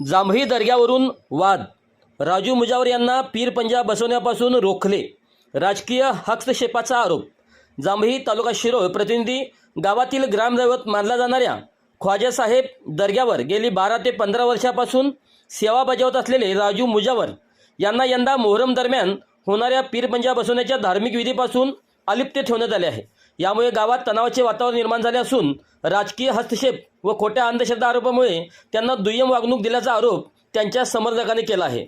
जांभई दर्ग्यावरून वाद. राजू मुजावर यांना पीरपंजा बसवण्यापासून रोखले. राजकीय हस्तक्षेपाचा आरोप. जांभई तालुका शिरोळ प्रतिनिधी गावातील ग्रामदैवत मानला जाणाऱ्या ख्वाजासाहेब दर्ग्यावर गेली बारा ते पंधरा वर्षापासून सेवा बजावत असलेले राजू मुजावर यांना यंदा मोहरम दरम्यान होणाऱ्या पीरपंजा बसवण्याच्या धार्मिक विधीपासून अलिप्त ठेवण्यात आले आहे. यामुळे गावात तणावाचे वातावरण निर्माण झाले असून राजकीय हस्तक्षेप व खोट्या अंधश्रद्धा आरोपामुळे त्यांना दुय्यम वागणूक दिल्याचा आरोप त्यांच्या समर्थकांनी केला आहे.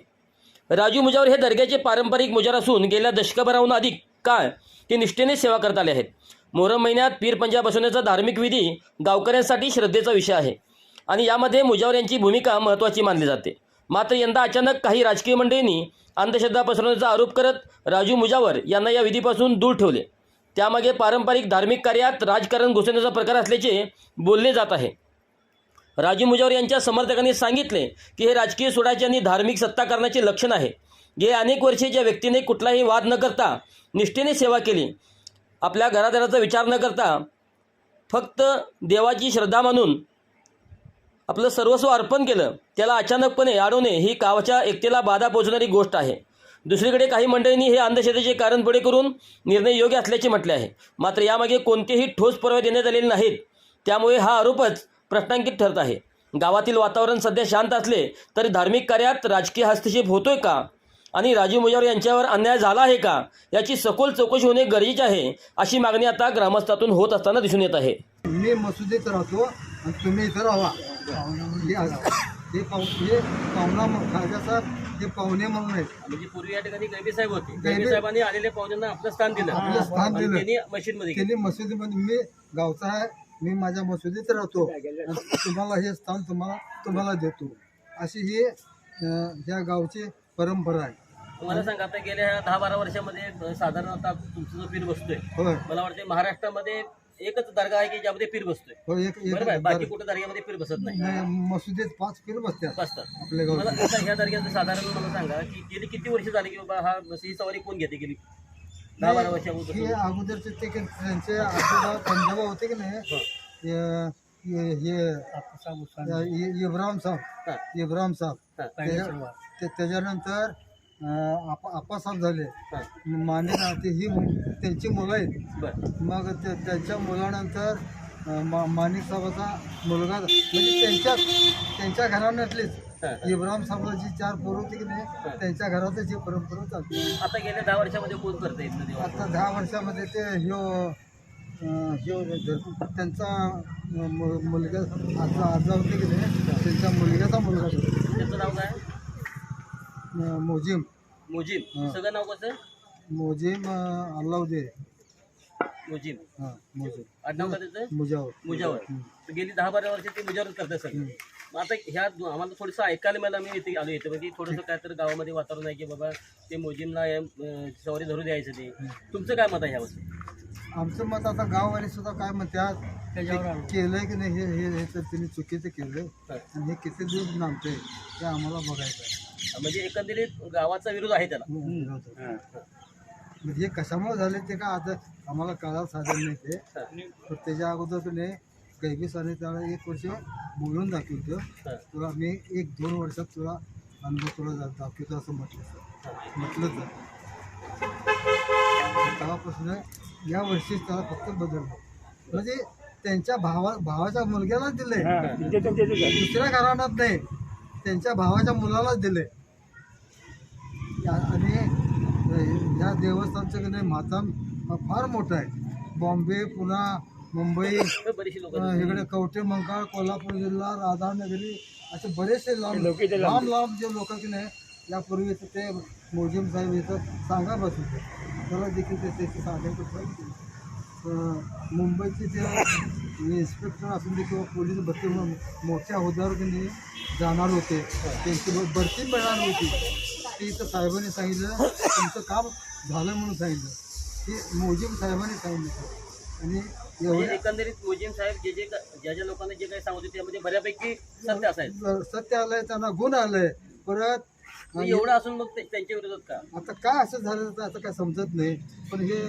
राजू मुजावर हे दर्ग्याचे पारंपरिक मुजार असून गेल्या दशकभराहून अधिक काळ ते निष्ठेने सेवा करत आले आहेत. मोहरम महिन्यात पीर पंजा बसवण्याचा धार्मिक विधी गावकऱ्यांसाठी श्रद्धेचा विषय आहे आणि यामध्ये मुजावर यांची भूमिका महत्त्वाची मानली जाते. मात्र यंदा अचानक काही राजकीय मंडळींनी अंधश्रद्धा पसरवण्याचा आरोप करत राजू मुजावर यांना या विधीपासून दूर ठेवले. त्यामागे पारंपरिक धार्मिक कार्यात राजकारण घुसवण्याचा प्रकार असल्याचे बोलले जात आहे. राजू मुजावर यांच्या समर्थकांनी सांगितले की हे राजकीय सोडायचे आणि धार्मिक सत्ता करण्याचे लक्षण आहे. जे अनेक वर्षे ज्या व्यक्तीने कुठलाही वाद न करता निष्ठेने सेवा केली आपल्या घरादाराचा विचार न करता फक्त देवाची श्रद्धा मानून आपलं सर्वस्व अर्पण केलं त्याला अचानकपणे अडवणे ही गावाच्या एकतेला बाधा पोहोचणारी गोष्ट आहे. दुसरीकडे काही मंडळींनी हे अंधश्रद्धेचे कारण पुढे करून निर्णय योग्य असल्याचे म्हटले आहे. मात्र यामागे कोणतेही ठोस पुरावे देण्यात आलेले नाहीत. त्यामुळे हा आरोपच प्रश्नांकित ठरत आहे. गावातील वातावरण सध्या शांत असले तरी धार्मिक कार्यात राजकीय हस्तक्षेप होतोय का? आणि राजीव मुजावर यांच्यावर अन्याय झाला आहे का? याची सखोल चौकशी होणे गरजेचे आहे अशी मागणी आता ग्रामस्थातून होत असताना दिसून येत आहे. मी मसुदीत राहतो तुम्ही इथं राहा. हे हे पाहू हे पाहुणा खायचा हे पाहुणे म्हणून आहेत. म्हणजे पूर्वी या ठिकाणी गैबी साहेब होते. गैबी साहेबांनी आलेल्या पाहुण्यांना आपलं स्थान दिलं. आपलं स्थान आणि दिलं. त्यांनी मशीदमध्ये त्यांनी मशिदीमध्ये मी गावचा आहे मी माझ्या मशिदीत राहतो. तुम्हाला हे स्थान तुम्हाला तुम्हाला देतो. अशी ही अं, ह्या गावची परंपरा आहे. तुम्हाला सांगा आता गेल्या दहा बारा वर्षामध्ये अ, साधारणतः तुमचा जो पीर बसतोय. होय. मला वाटतं महाराष्ट्रामध्ये एकच दर्गा आहे की ज्यामध्ये पीर बसतोय? हो एक एक बरोबर आहे? बाकी दर- कुठं दर्ग्यामध्ये पीर बसत नाही. नाही, मशिदीत पाच किलो बसतात बसतात. आपल्या मला आता ह्या दर्ग्याचं साधारण मला सांगा की गेली किती वर्ष झाली की बाबा हा ही सवारी कोण घेते गेली? दहा बारा हे वर्षापासून अगोदरचे ते की त्यांचे आजोबा पंजोबा होते की नाही? हे- हे- हे इब्राहिम साहेब. हा. इब्राहिम साहेब. हा. त्याच्या- ते- त्याच्यानंतर अं, आपा आप्पासाहेब झाले. माने ते ही त्यांची मुलं आहेत. मग त्यांच्या मुलानंतर मा माणिक साहेबाचा मुलगा म्हणजे त्यांच्या त्यांच्या घराण्यातलीच. इब्राहिम साहेबाची चार पोरं होती की नाही त्यांच्या घरातच ही परंपरा चालते. आता गेल्या दहा वर्षामध्ये कोण करतं आता दहा वर्षामध्ये ते ह्यो ह्यो त्यांचा मुलगा आजा आजा होते की नाही त्यांच्या मुलग्याचा मुलगा. त्याचं नाव काय? अं, मोजीम. सगळं नाव कसं? मोजीम अल्लाउदे मुजीब हां मोजीम. आडनाव का त्याचं? मुजावर. मुजावर. गेली दहा बारा वर्ष ते मुजावरच करतात सगळं मग आता ह्या दो- आम्हाला थोडंसं ऐकायला मिळालं मी इथे आलो इथे. म्हणजे थोडंसं काय तर गावामध्ये वातावरण आहे की बाबा ते मोजीमला अं, सवारी धरू द्यायचं ते. तुमचं काय मत आहे ह्यावर आमचं मत आता गाववाले सुद्धा काय म्हणतात त्याच्यावर केलंय की नाही हे हे हे तर त्यांनी चुकीचं केलंय. आणि हे किती दिवस नामतंय ते आम्हाला बघायचं आहे. म्हणजे एकंदरीत गावाचा विरोध आहे त्याला. हं, म्हणजे हे कशामुळे झाले ते का आता आम्हाला कळायला साधन नाही ते. तर त्याच्या अगोदर तुम्ही कैबीसाने त्याला एक वर्ष बोलून दाखवतो हा. तुला मी एक दोन वर्षात तुला अनुभव तुला जा- दाखवतो असं म्हटलं सर. म्हटलं तर. तेव्हापासून या वर्षी त्याला फक्त बदललं म्हणजे त्यांच्या भावा भावाच्या मुलग्यालाच दिले दुसऱ्या घराण्यात नाही. त्यांच्या भावाच्या मुलालाच दिले आणि या देवस्थानचं की नाही माताम फार मोठं आहे. बॉम्बे पुन्हा मुंबई इकडे कवठे मंकाळ कोल्हापूर जिल्हा राधानगरी असे बरेचसे लांब लांब लांब जे लोक की नाही यापूर्वी ते मोजिम साहेब इथं सांगा बस होते. त्याला देखील ते त्याची सांगायचं मुंबईचे ते इन्स्पेक्टर असून दे किंवा पोलीस भरती म्हणून मोठ्या हुद्द्यावर की नाही जाणार होते. त्यांची ब- भरती मिळणार होती. ते इथं साहेबांनी सांगितलं तुमचं काम झालं म्हणून सांगितलं. ते मोजिम साहेबांनी सांगितलं. आणि म्हणजे एवढ्या एकंदरीत मोजीम साहेब जे जे ज्या ज्या लोकांना जे काही सांगत होते त्यामध्ये बऱ्यापैकी सत्य असायचं सत्य आलंय त्यांना गुण आलंय. परत एवढं असून मग ते- त्यांच्या विरोधात का? आता काय असं झालं तर आता काय समजत नाही. पण हे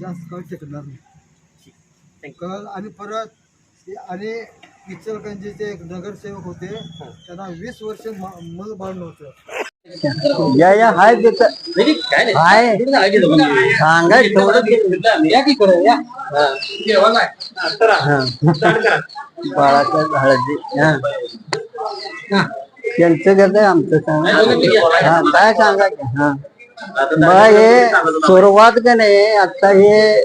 जास्त काळ टिकणार नाही. कळ आणि परत हे- आणि इचलकरंजीचे एक नगरसेवक होते. त्यांना वीस वर्ष मूल बाळ नव्हतं या या हाय तिथं हाय. सांगाय थोडं बाळाचं हळदी. हा. त्यांचं कसं आहे आमचं सांगा. हा काय सांगा की? हा. बघा हे सुरुवात का नाही आता हे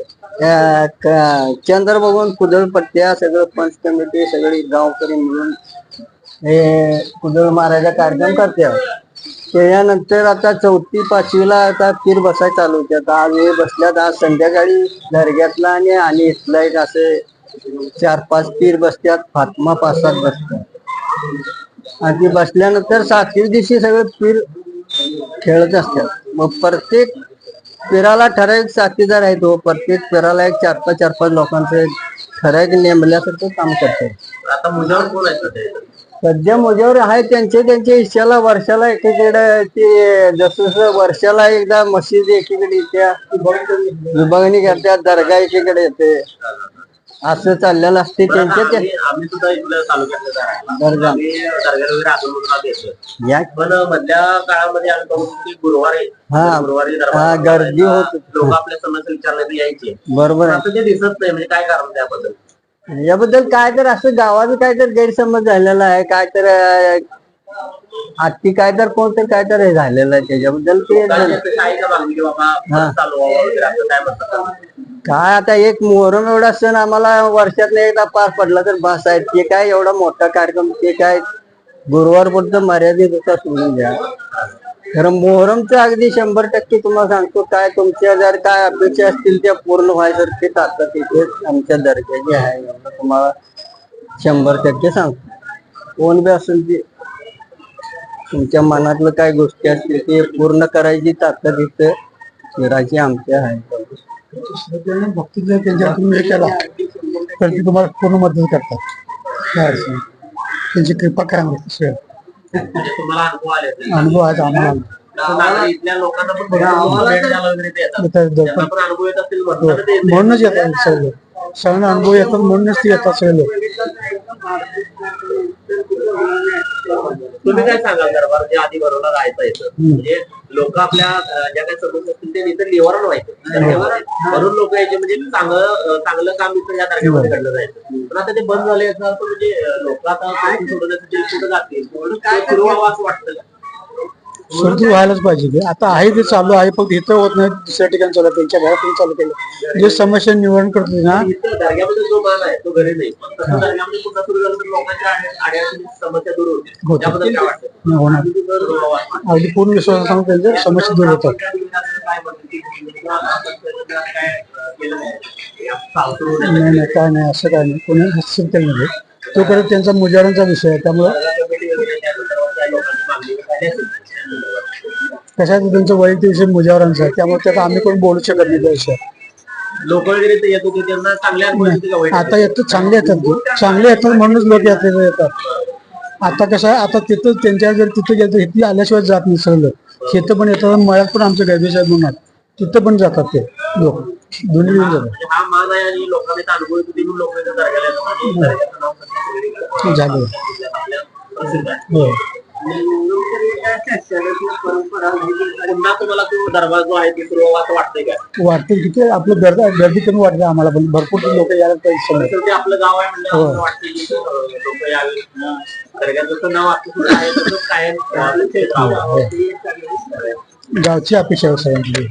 क- चंद्र बघून कुदळ पट्ट्या सगळं पंच कमिटी सगळी गावकरी मिळून हे कुदळ मारायचा कार्यक्रम करते. त्याच्यानंतर आता चौथी पाचवीला आता पीर बसाय चालू होते आता आज हे बसल्यात आज संध्याकाळी दर्ग्यातला आणि आणि इथला एक असे चार पाच पीर बसत्यात फातमा पाच सात बसतात आणि ती बसल्यानंतर सातवी दिवशी सगळे पीर खेळत असतात मग प्रत्येक पिराला ठराविक साथीदार आहे तो हो. प्रत्येक पिराला एक चार पाच चार पाच लोकांचं ठराविक नेमल्यासारखं काम करतात. आता मुलावर कोण आहे सध्या मुजावर आहे त्यांचे त्यांच्या इच्छाला वर्षाला एकीकडे ते जसं जसं वर्षाला एकदा मशीद एकीकडे येत्या विभागणी करतात दर्गा एकीकडे येते. असं चाललेलं असते त्यांच्या आम्ही सुद्धा इथलं तालुक्यातलं दर्गा आम्ही वगैरे या. पण मधल्या काळामध्ये आम्ही की गुरुवारी हा. गुरुवारी हा, गर्दी होत लोक आपल्या समस्या विचारण्यात यायचे. बरोबर आहे. असं ते दिसत नाही म्हणजे काय कारण त्याबद्दल? याबद्दल काय तर असं गावात काय तर गैरसमज झालेला आहे काय तर आत्ती काय तर कोणतं काय तर हे झालेलं आहे त्याच्याबद्दल ते काय आता एक मोहरम एवढा सण आम्हाला वर्षातनं एकदा पार पडला तर बस आहे. ते काय एवढा मोठा कार्यक्रम ते काय गुरुवार पुरतं मर्यादित होता सोडून द्या. खरं मोहरमचं अगदी शंभर टक्के तुम्हाला सांगतो. काय तुमच्या जर काय अपेक्षा असतील त्या पूर्ण व्हायसारखे आता तिथे आमच्या दर्जाची आहे एवढं तुम्हाला शंभर टक्के सांगतो. कोण बी असेल ते तुमच्या मनातलं काय गोष्टी असतील ते पूर्ण करायची ताकद इथं शिराची आमच्या आहे. भक्ती जर त्यांच्याकडून हे म्हणजे केला तर ते तुम्हाला पूर्ण मदत करतात. काय अडचण नाही. त्यांची कृपा काय म्हणते म्हणजे तुम्हाला अनुभव आले असेल. अनुभव आहे आम्हाला. तसं नागरिक इथल्या लोकांना पण भरपूर भेट द्यायला वगैरे ते येतात. येतात, येतात. त्यांना पण अनुभव येत असतील म्हणताना ते येते. म्हणूनच येतात सगळे. सगळ्यांना अनुभव येतात म्हणूनच ते येतात सगळे तुम्ही काय सांगाल दरबार जे आधी बरोबर राहायचं येतं म्हणजे लोक आपल्या ज्या काही समस्या असतील ते इथं निवारण व्हायचं. दर्ग्यावर भरून लोक यायचे. म्हणजे चांगलं चांगलं काम इथं या दर्ग्यामध्ये घडलं जायचं. पण आता ते बंद झाले याचा अर्थ म्हणजे लोक आता पाणी सोडण्यासाठी कुठं जातील. काय सुरू व्हावं असं वाटतं. का? सुरू व्हायलाच पाहिजे आता आहे ते चालू आहे फक्त इथं होत नाही दुसऱ्या ठिकाणी चालू. त्यांच्या घरातून चालू केलं. जे समस्या निवारण करतो ना होणार. अगदी पूर्ण विश्वास त्यांच्या समस्या दूर होतात. नाही. नाही नाही काय नाही असं काय नाही. कोणी हस्तक्षेप केलं नाही. तो करत त्यांचा मुजारांचा विषय आहे. त्यामुळं कशाचं त्यांचं वैयक्तिक विषय मुजावरांचा आहे. त्यामुळे त्याचा आम्ही कोण बोलू शकत नाही त्या विषयात लोक वगैरे ते येत होते त्यांना चांगल्या का वाईट आता येतं चांगले येतात ते. चांगले येतात म्हणूनच लोक येतात येतात. आता कसं आहे आता तिथं त्यांच्या जर तिथं गेलं तर आल्याशिवाय जात नाही सगळं शेतं पण येतात मळ्यात पण आमचं गैबी साहेब म्हणून आहे. तिथं पण जातात ते लोक. दोन्ही येऊन जातात. म्हणजे हा मान आहे आणि लोकांना इथं अनुभव येतो म्हणून लोक इथं दर्ग्याला येतात. आणि दर्ग्याचं नाव सध्या सगळीकडे झालं आपल्या प्रसिद्ध आहे हो. पुन्हा तुम्हाला तो दरबार जो आहे ते सुरू असं वाटतंय का? वाटतं किती आपलं गर्दी गर्दी कमी वाटते आम्हाला पण भरपूर लोक यायला पाहिजे समोर. तर ते आपलं गाव आहे म्हणजे असं वाटतं की लोक यावे दर्ग्यात जसं नाव आपलं सुद्धा आहे तसंच कायम राहावं. गावची अपेक्षा आहे सगळ्यांची.